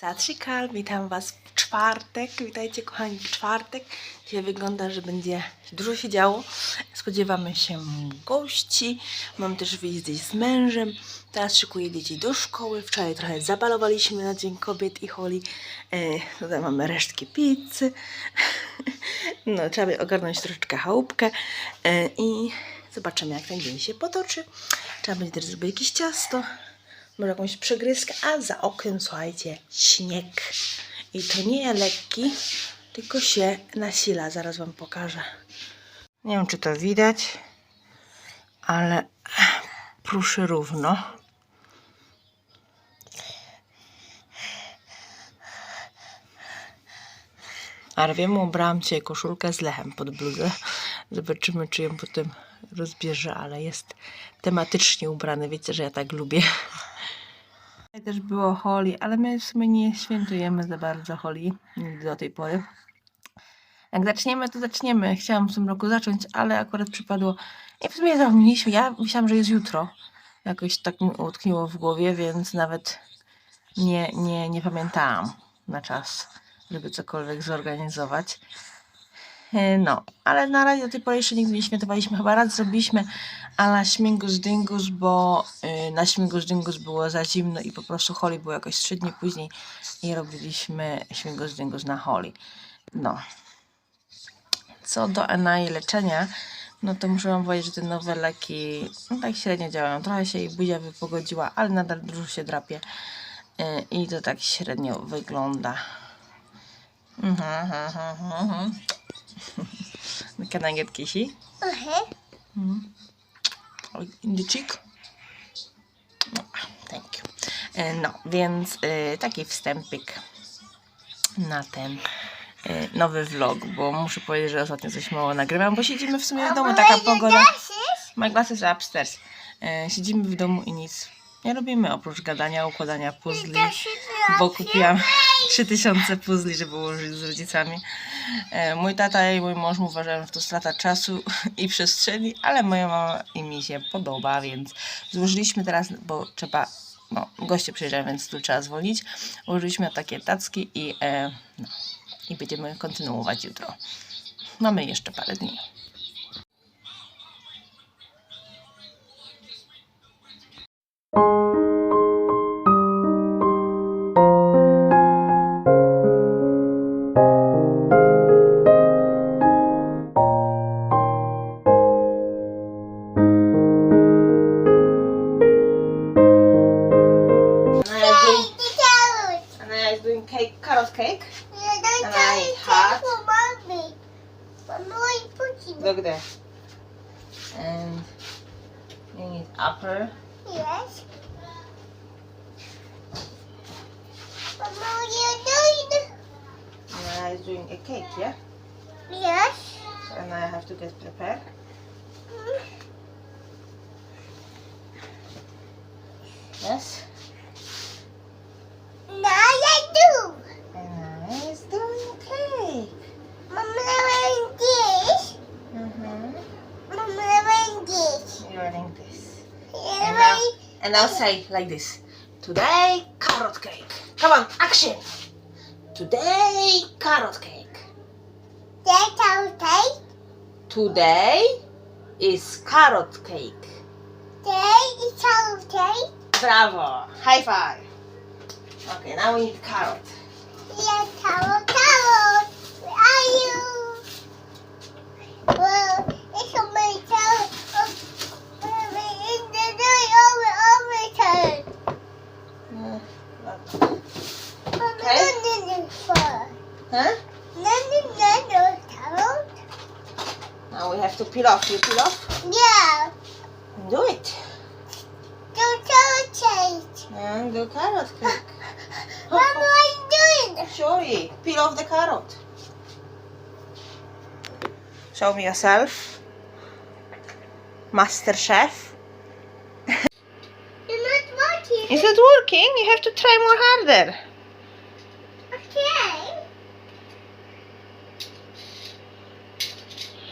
Satrikal, witam Was w czwartek. Witajcie kochani w czwartek. Dzisiaj wygląda, że będzie dużo się działo. Spodziewamy się gości. Mam też wyjść z mężem. Teraz szykuję dzieci do szkoły. Wczoraj trochę zabalowaliśmy na Dzień Kobiet i Holi. E, tutaj mamy resztki pizzy. No, trzeba by ogarnąć troszeczkę chałupkę. E, I zobaczymy, jak ten dzień się potoczy. Trzeba będzie też zrobić jakieś ciasto może jakąś przegryzkę, a za oknem, słuchajcie, śnieg. I to nie lekki, tylko się nasila. Zaraz Wam pokażę. Nie wiem, czy to widać, ale pruszy równo. Ale wiem, ubrałam dzisiaj koszulkę z lechem pod bluzę. Zobaczymy, czy ją potem rozbierze, ale jest tematycznie ubrany. Wiecie, że ja tak lubię. Też było Holi, ale my w sumie nie świętujemy za bardzo Holi do tej pory. Jak zaczniemy, to zaczniemy. Chciałam w tym roku zacząć, ale akurat przypadło. I w sumie zapomnieliśmy. Ja myślałam, że jest jutro. Jakoś tak mi utkniło w głowie, więc nawet nie, nie, nie pamiętałam na czas, żeby cokolwiek zorganizować. E, No, ale na razie do tej pory jeszcze nigdy nie świętowaliśmy. Chyba raz zrobiliśmy ala śmigus dyngus, bo na śmigus dyngus było za zimno i po prostu Holi było jakoś trzy dni później i robiliśmy śmigus dyngus na Holi. No. Co do Enai leczenia, no to muszę wam powiedzieć, że te nowe leki no tak średnio działają. Trochę się jej buzia wypogodziła, ale nadal dużo się drapie y, i to tak średnio wygląda. Mhm, mhm, mhm, mhm. Can I get kissy? In the cheek? Thank you. E, No, więc e, taki wstępik na ten e, nowy vlog, bo muszę powiedzieć, że ostatnio coś mało nagrywam, bo siedzimy w sumie w domu, taka pogoda. My glasses are upstairs. Siedzimy w domu i nic nie robimy oprócz gadania, układania puzli, bo kupiłam 3000 puzli, żeby ułożyć z rodzicami. E, mój tata i mój mąż uważają, że to strata czasu i przestrzeni, ale moja mama i mi się podoba, więc złożyliśmy teraz, bo trzeba, no, goście przyjeżdżają, więc tu trzeba zwolnić. Ułożyliśmy takie tacki i, e, no, i będziemy kontynuować jutro. Mamy jeszcze parę dni. Anna is doing cake, carrot cake. And I eat hot. Look there. And you need upper. Yes. Mama, you doing? Anna is doing a cake, yeah? Yes. And I have to get prepared. Yes. And I'll say like this. Today, carrot cake. Come on, action. Today, carrot cake. today carrot cake Today is carrot cake. today is carrot cake Bravo. High five. Okay, now we need carrot. Yes, carrot, carrot. Where are you? Well, it's a my carrot. Oh, in the day over, over Uh, Mama, Okay. no, no, no, for. Huh? Now we have to peel off. You peel off? Yeah, Do it. do carrot And do carrot cake. What am I doing? Surely. Peel off the carrot. Show me yourself. Master chef. You're not working. Is it working? You have to try more harder.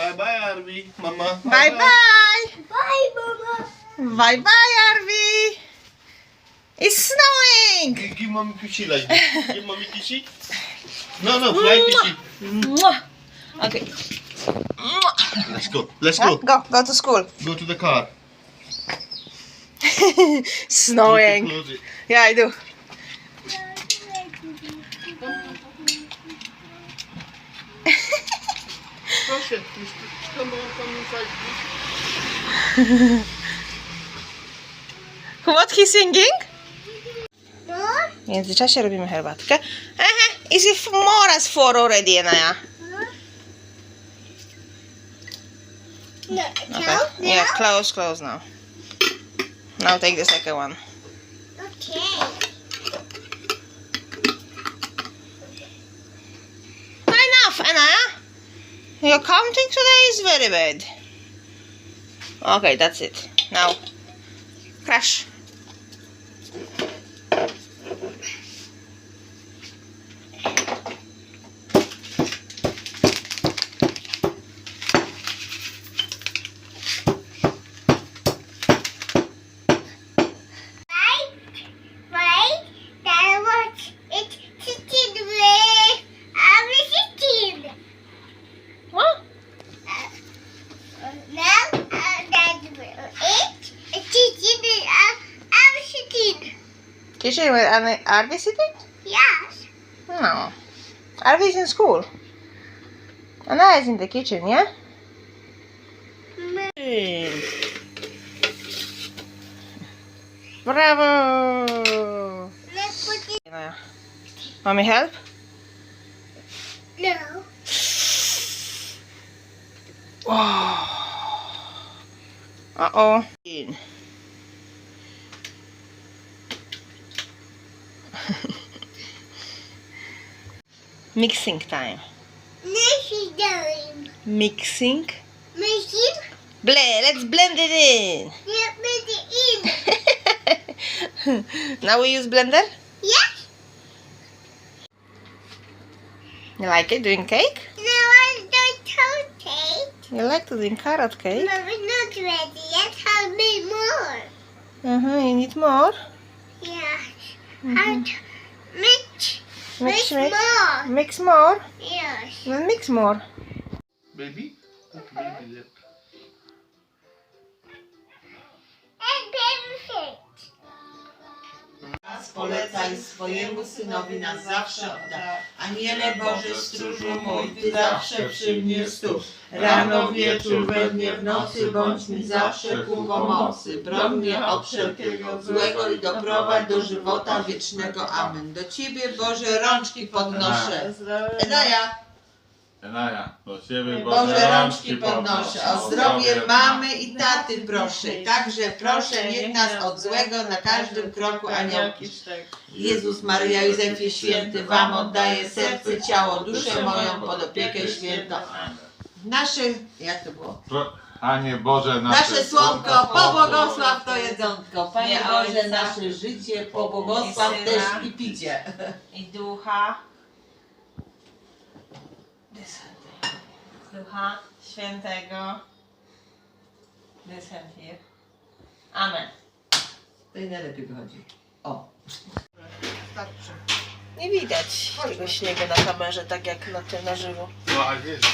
Say bye bye, Arvi. Mama. Bye bye! Bye, Mama. Bye bye, Arvi! It's snowing! Give, give mommy kissy like this. Give mommy kissy. No, no, flying kissy. Mwah. Okay. Mwah. Let's go. Let's go. Go, go to school. Go to the car. Snowing. Yeah, I do. Proszę, come on, come inside, please. What he singing? Mom? W międzyczasie robimy herbatkę. Aha, is it f- more as four already, Enaja? No, Okay. Yeah, close, close now. Now take the second one. Okay. Enough, Anna. Your counting today is very bad. Okay, that's it. Now, crash. Right, right. That was it's sitting with I'm sitting. What? Now uh, that it it's sitting. Uh, I'm sitting. Kitchen where Anna- Arvi sitting? Yes. No. Are is in school. Anna is in the kitchen, yeah? Mm. Mm. Bravo! Let's put it. Mommy help? No. Oh. Uh-oh. In. Mixing time. Mixing time. Mixing. Machine. Blend. Let's blend it in. Let me in. now we use blender. Yes. You like it doing cake? Now I'm doing toast You like to doing carrot cake? But we're not ready yet. How many more? Uh-huh. You need more. Yes. How to mix. Mix, mix mix. more. Mix more. Yes. Well, mix more. Baby? Put baby there. Swojemu synowi na zawsze odda. Aniele Boży, stróżu mój, Ty zawsze przy mnie stój. Rano, wieczór, we dnie, w nocy, bądź mi zawsze ku pomocy. Broń mnie od wszelkiego złego i doprowadź do żywota wiecznego. Amen. Do Ciebie, Boże, rączki podnoszę. Enaja, Enaja, do Ciebie Boże, rączki podnoszę. O zdrowie mamy i taty proszę. Także proszę, niech nas od złego na każdym kroku aniołki. Jezus, Maryja, Józefie Święty, Wam oddaję serce, ciało, duszę moją pod opiekę świętą. Nasze, jak to było? Panie Boże, nasze, Nasze słonko, pobłogosław to jedzonko. Panie Nie Boże, nasze życie, pobłogosław też i picie. I ducha. Ducha świętego. Descentir. Amen. To i najlepiej wychodzi. O. Nie widać tego śniegu na kamerze, tak jak na tym na żywo. No a jest,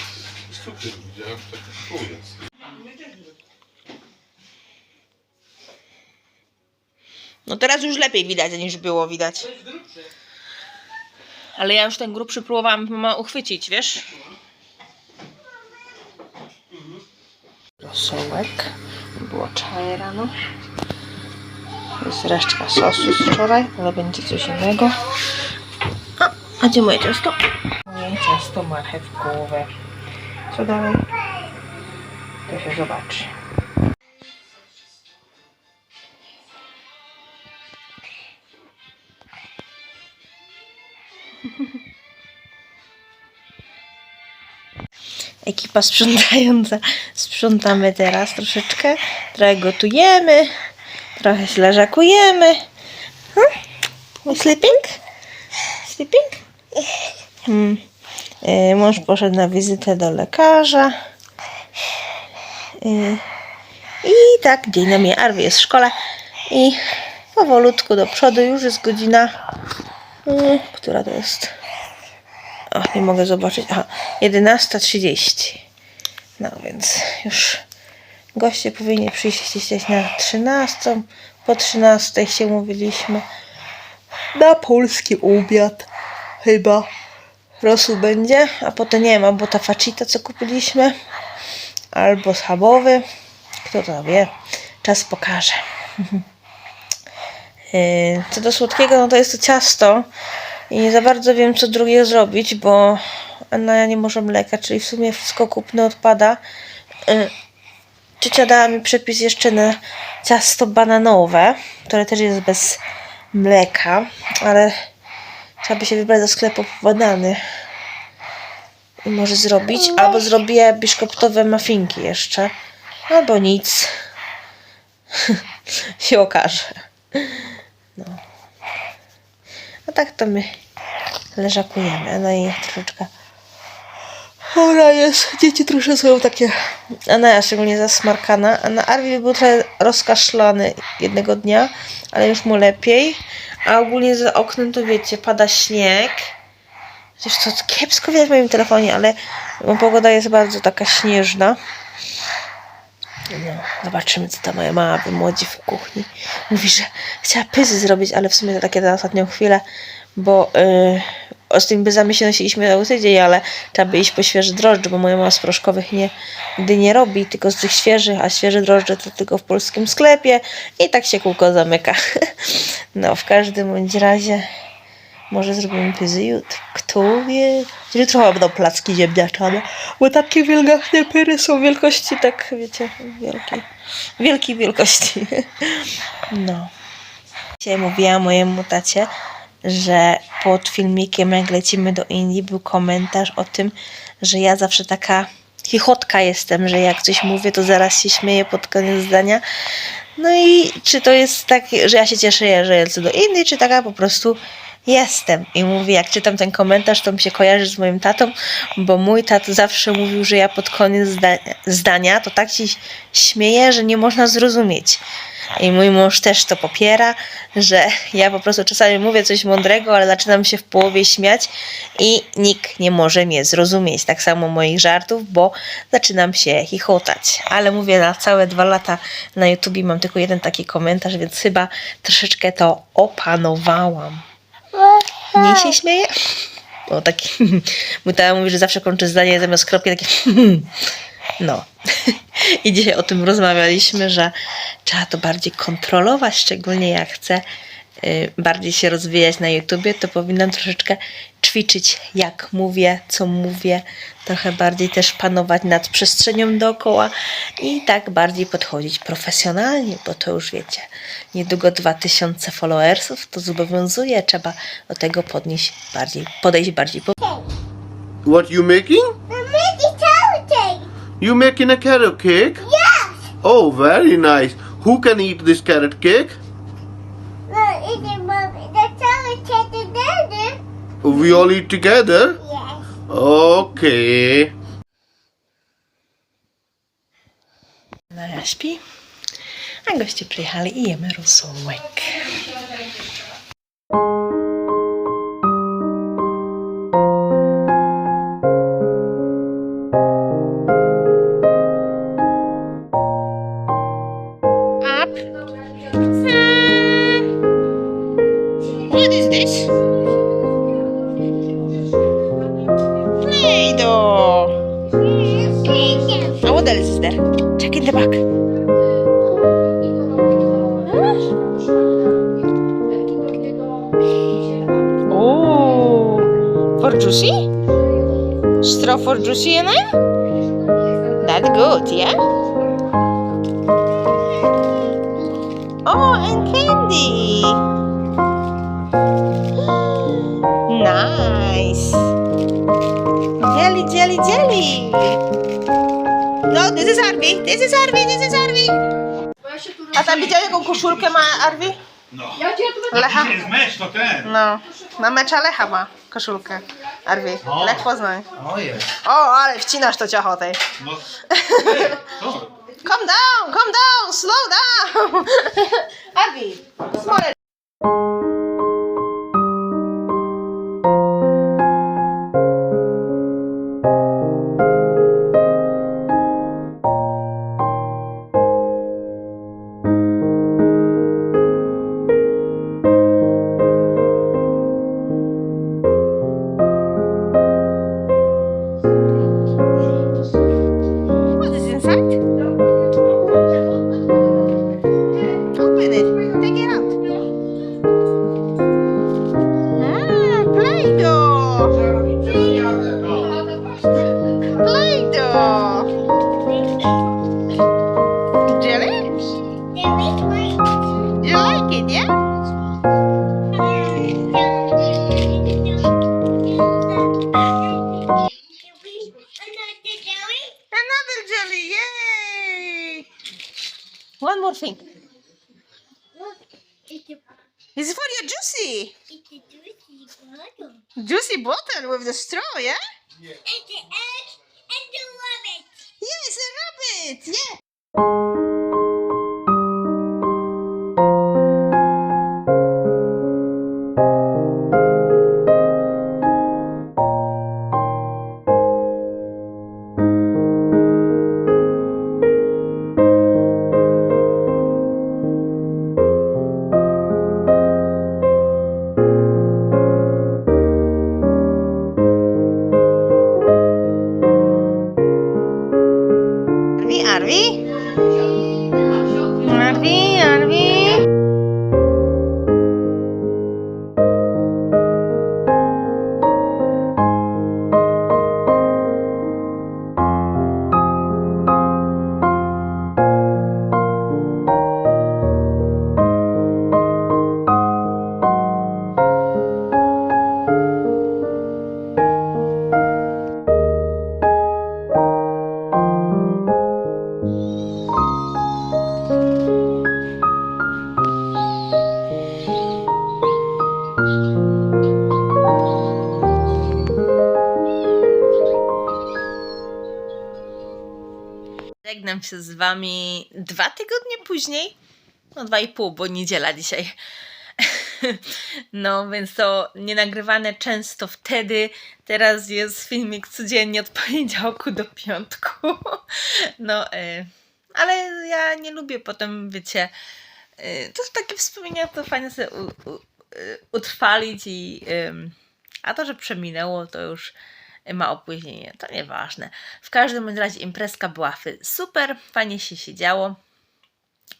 super, widziałem, że jest. No teraz już lepiej widać niż było widać. Ale ja już ten grubszy próbowałam mama uchwycić, wiesz? Rosołek. Było czaj rano. Jest resztka sosu z wczoraj, ale będzie coś innego. A, a gdzie moje ciasto? Moje ciasto marchewkowe. Co dalej? To się zobaczy. Ekipa sprzątająca. Sprzątamy teraz troszeczkę. Trochę gotujemy. Trochę się leżakujemy. Hmm? Sleeping? sleeping? Hmm. E, Mąż poszedł na wizytę do lekarza. E, I tak dzień na mnie Arwie jest w szkole. I powolutku do przodu już jest godzina. e, Która to jest? Nie mogę zobaczyć. Aha, 11.30. No więc już goście powinni przyjść gdzieś na 13. Po 13 się mówiliśmy. Na polski obiad. Chyba. Rosół będzie, a potem nie wiem, albo ta facita, co kupiliśmy, albo schabowy. Kto to wie? Czas pokaże. Yy, Co do słodkiego, no to jest to ciasto i nie za bardzo wiem, co drugiego zrobić, bo Anna nie może mleka, czyli w sumie wszystko kupne odpada. Yy, Ciocia dała mi przepis jeszcze na ciasto bananowe, które też jest bez mleka, ale trzeba by się wybrać do sklepu po banany. I może zrobić, albo zrobię biszkoptowe muffinki jeszcze, albo nic. się okaże. No. Tak to my leżakujemy. No i troszeczkę Chora jest. Dzieci troszkę są takie. Anna szczególnie zasmarkana. A na Arwi był trochę rozkaszlany jednego dnia, ale już mu lepiej. A ogólnie za oknem to wiecie, pada śnieg. Chociaż to kiepsko widać w moim telefonie, ale pogoda jest bardzo taka śnieżna. No, zobaczymy, co ta moja mama wymłodzi w kuchni. Mówi, że chciała pyzy zrobić, ale w sumie to takie na ostatnią chwilę, bo yy, z tymi pyzami się nosiliśmy cały tydzień, ale trzeba by iść po świeże drożdże, bo moja mama z proszkowych nigdy nie robi, tylko z tych świeżych, a świeże drożdże to tylko w polskim sklepie i tak się kółko zamyka. No, w każdym bądź razie może zrobimy pyzy jutro. Kto wie? Jutro chyba będą placki ziemniaczane. Bo takie wielgachne pyry są wielkości, tak wiecie, wielkiej. Wielkiej wielkości. No. Dzisiaj mówiłam mojemu tacie, że pod filmikiem jak lecimy do Indii był komentarz o tym, że ja zawsze taka chichotka jestem, że jak coś mówię, to zaraz się śmieję pod koniec zdania. No i czy to jest tak, że ja się cieszę, że lecę do Indii, czy taka po prostu jestem. I mówię, jak czytam ten komentarz, to mi się kojarzy z moim tatą, bo mój tato zawsze mówił, że ja pod koniec zdania, zdania to tak się śmieję, że nie można zrozumieć. I mój mąż też to popiera, że ja po prostu czasami mówię coś mądrego, ale zaczynam się w połowie śmiać i nikt nie może mnie zrozumieć. Tak samo moich żartów, bo zaczynam się chichotać. Ale mówię, na całe dwa lata na YouTubie mam tylko jeden taki komentarz, więc chyba troszeczkę to opanowałam. Nie się śmieje? O, taki. Mój tata mówi, że zawsze kończy zdanie zamiast kropki takie. No. I dzisiaj o tym rozmawialiśmy, że trzeba to bardziej kontrolować, szczególnie jak chcę bardziej się rozwijać na YouTubie, to powinnam troszeczkę ćwiczyć, jak mówię, co mówię, trochę bardziej też panować nad przestrzenią dookoła i tak bardziej podchodzić profesjonalnie, bo to już wiecie, niedługo 2000 followersów to zobowiązuje, trzeba do tego podnieść bardziej, podejść bardziej po What you making? I'm making carrot cake. You making a carrot cake? Yes. Oh, very nice. Who can eat this carrot cake? We all eat together? Yes. Okay. Naja śpi, a goście przyjechali i jemy rosołek. And That's good, yeah? Oh, and candy. Nice. Jelly, jelly, jelly. No, this is Arvi. This is Arvi. This is Arvi. A tam widział jaką koszulkę ma Arvi? No. Lecha. Dzisiaj jest mecz, to ten. No, na mecza Lecha ma koszulkę. Arwi, O. Lech Poznań. O jest. O, ale wcinasz to ciacho tej. No. Ej, co? Calm down, calm down, slow down. Arwi, smole. Another jelly, yay! One more thing. It's for your juicy. Juicy bottle with the straw, yeah? Yes, a rabbit, yeah. Arvi. Arvi, Żegnam się z wami dwa tygodnie później. No dwa i pół, bo niedziela dzisiaj. No, więc to nie nagrywane często wtedy. Teraz jest filmik codziennie od poniedziałku do piątku. No, y, ale ja nie lubię potem, wiecie, y, to są takie wspomnienia, to fajnie sobie y, utrwalić i a to, że przeminęło, to już ma opóźnienie, to nieważne. W każdym razie imprezka była super, fajnie się siedziało.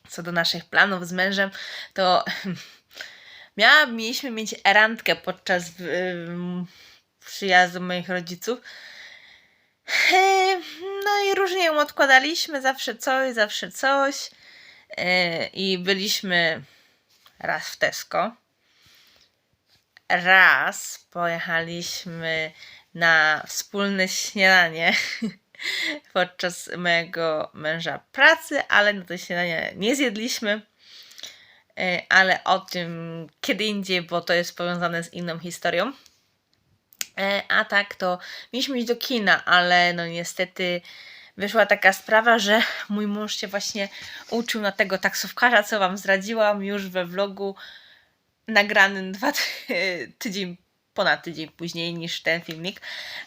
Co do naszych planów z mężem, to miała, mieliśmy mieć randkę podczas przyjazdu moich rodziców. No i różnie ją odkładaliśmy, zawsze coś, zawsze coś. Yy, I byliśmy raz w Tesco. Raz pojechaliśmy na wspólne śniadanie podczas mojego męża pracy, ale na to śniadanie nie zjedliśmy. E, Ale o tym kiedy indziej, bo to jest powiązane z inną historią. E, A tak to mieliśmy iść do kina, ale no niestety wyszła taka sprawa, że mój mąż się właśnie uczył na tego taksówkarza, co wam zdradziłam już we vlogu nagranym dwa ty- tydzień, ponad tydzień później niż ten filmik,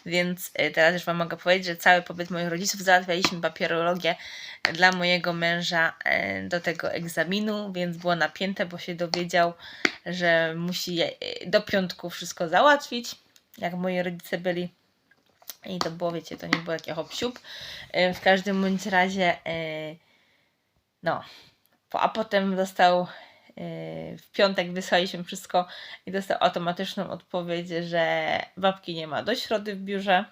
więc e, teraz już Wam mogę powiedzieć, że cały pobyt moich rodziców załatwialiśmy papierologię dla mojego męża e, do tego egzaminu, więc było napięte, bo się dowiedział, że musi e, do piątku wszystko załatwić, jak moi rodzice byli. I to było, wiecie, to nie było takie hop siup. W każdym bądź razie, no, a potem dostał w piątek wysłaliśmy wszystko i dostał automatyczną odpowiedź, że babki nie ma do środy w biurze,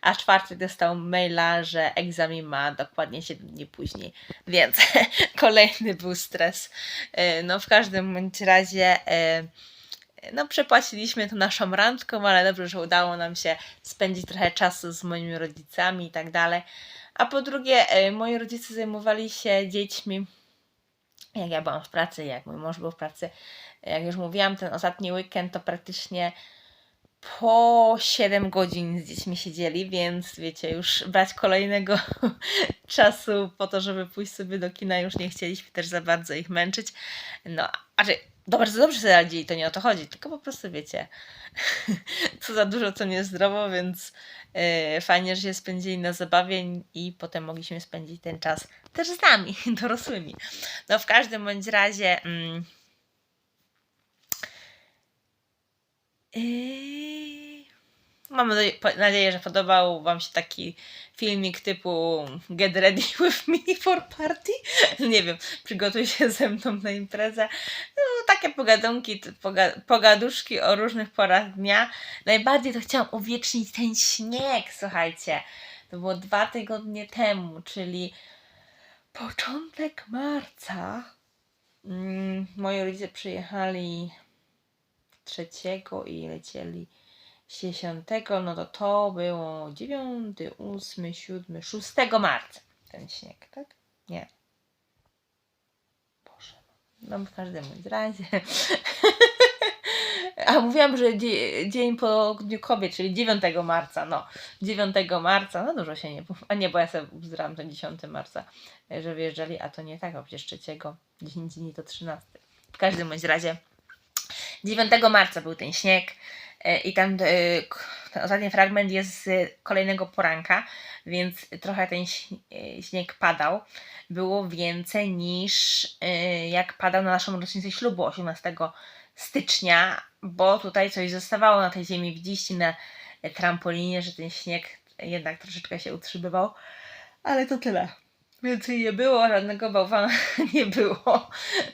a czwartek dostał maila, że egzamin ma dokładnie 7 dni później, więc kolejny był stres. Yy, No w każdym bądź razie yy, no przepłaciliśmy to naszą randką, ale dobrze, że udało nam się spędzić trochę czasu z moimi rodzicami i tak dalej. A po drugie, moi rodzice zajmowali się dziećmi jak ja byłam w pracy, jak mój mąż był w pracy. Jak już mówiłam, ten ostatni weekend to praktycznie po 7 godzin z dziećmi siedzieli, więc wiecie, już brać kolejnego czasu po to, żeby pójść sobie do kina, już nie chcieliśmy też za bardzo ich męczyć. No, a że dobrze, dobrze sobie radzili, to nie o to chodzi, tylko po prostu wiecie, co za dużo, co niezdrowo, więc yy, fajnie, że się spędzili na zabawie i potem mogliśmy spędzić ten czas też z nami, dorosłymi. No w każdym bądź razie... Mm, Yy, Mam nadzieję- że podobał Wam się taki filmik typu Get ready with me for party. Nie wiem, przygotuj się ze mną na imprezę. No, takie pogadunki, poga, pogaduszki o różnych porach dnia. Najbardziej to chciałam uwiecznić ten śnieg, słuchajcie. To było dwa tygodnie temu, czyli początek marca. Mm, moi rodzice przyjechali trzeciego i lecieli z dziesiątego, no to to było dziewiąty, ósmy, siódmy, szóstego marca ten śnieg, tak? Nie. Boże. No w każdym bądź razie. A mówiłam, że dzie- dzień po Dniu Kobiet, czyli 9 marca, no. 9 marca, no dużo się nie... A nie, bo ja sobie uzdrałam ten 10 marca, że wyjeżdżali, a to nie tak, a przecież trzeciego, 10 dni to 13. W każdym bądź razie 9 marca był ten śnieg e, i tam e, ten ostatni fragment jest z kolejnego poranka, więc trochę ten e, śnieg padał. Było więcej niż jak padał na naszą rocznicę ślubu 18 stycznia, bo tutaj coś zostawało na tej ziemi. Widzieliście na trampolinie, że ten śnieg jednak troszeczkę się utrzymywał, ale to tyle. Więcej nie było, żadnego bałwana nie było.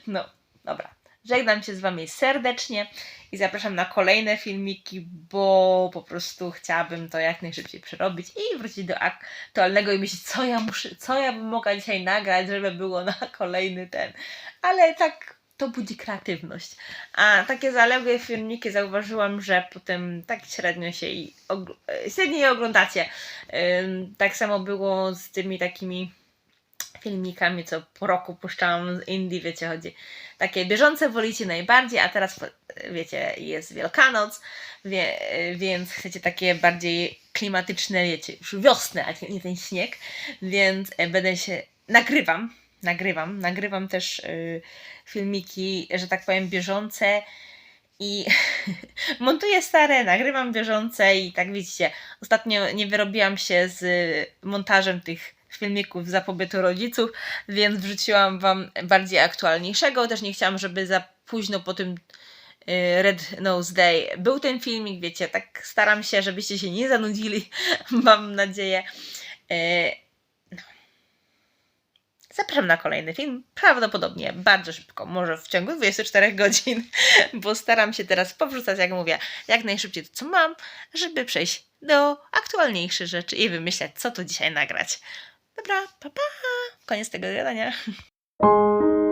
No, dobra. Żegnam się z Wami serdecznie i zapraszam na kolejne filmiki, bo po prostu chciałabym to jak najszybciej przerobić i wrócić do aktualnego i myśleć, co ja muszę, co ja bym mogła dzisiaj nagrać, żeby było na kolejny ten. Ale tak to budzi kreatywność. A takie zaległe filmiki zauważyłam, że potem tak średnio się i e, średnio je oglądacie. Tak samo było z tymi takimi filmikami, co po roku puszczałam z Indii, wiecie, chodzi. Takie bieżące wolicie najbardziej, a teraz, wiecie, jest Wielkanoc, wie, więc chcecie takie bardziej klimatyczne, wiecie, już wiosnę, a nie- nie ten śnieg, więc e, będę się, nagrywam, nagrywam, nagrywam też y, filmiki, że tak powiem, bieżące i montuję stare, nagrywam bieżące i tak widzicie, ostatnio nie wyrobiłam się z montażem tych filmików za pobytu rodziców, więc wrzuciłam Wam bardziej aktualniejszego. Też nie chciałam, żeby za późno po tym y, Red Nose Day był ten filmik, wiecie, tak staram się, żebyście się nie zanudzili, mam nadzieję. Zapraszam na kolejny film, prawdopodobnie bardzo szybko, może w ciągu 24 godzin, bo staram się teraz powrzucać, jak mówię, jak najszybciej to, co mam, żeby przejść do aktualniejszych rzeczy i wymyślać, co tu dzisiaj nagrać. Dobra, pa pa! Koniec tego gadania.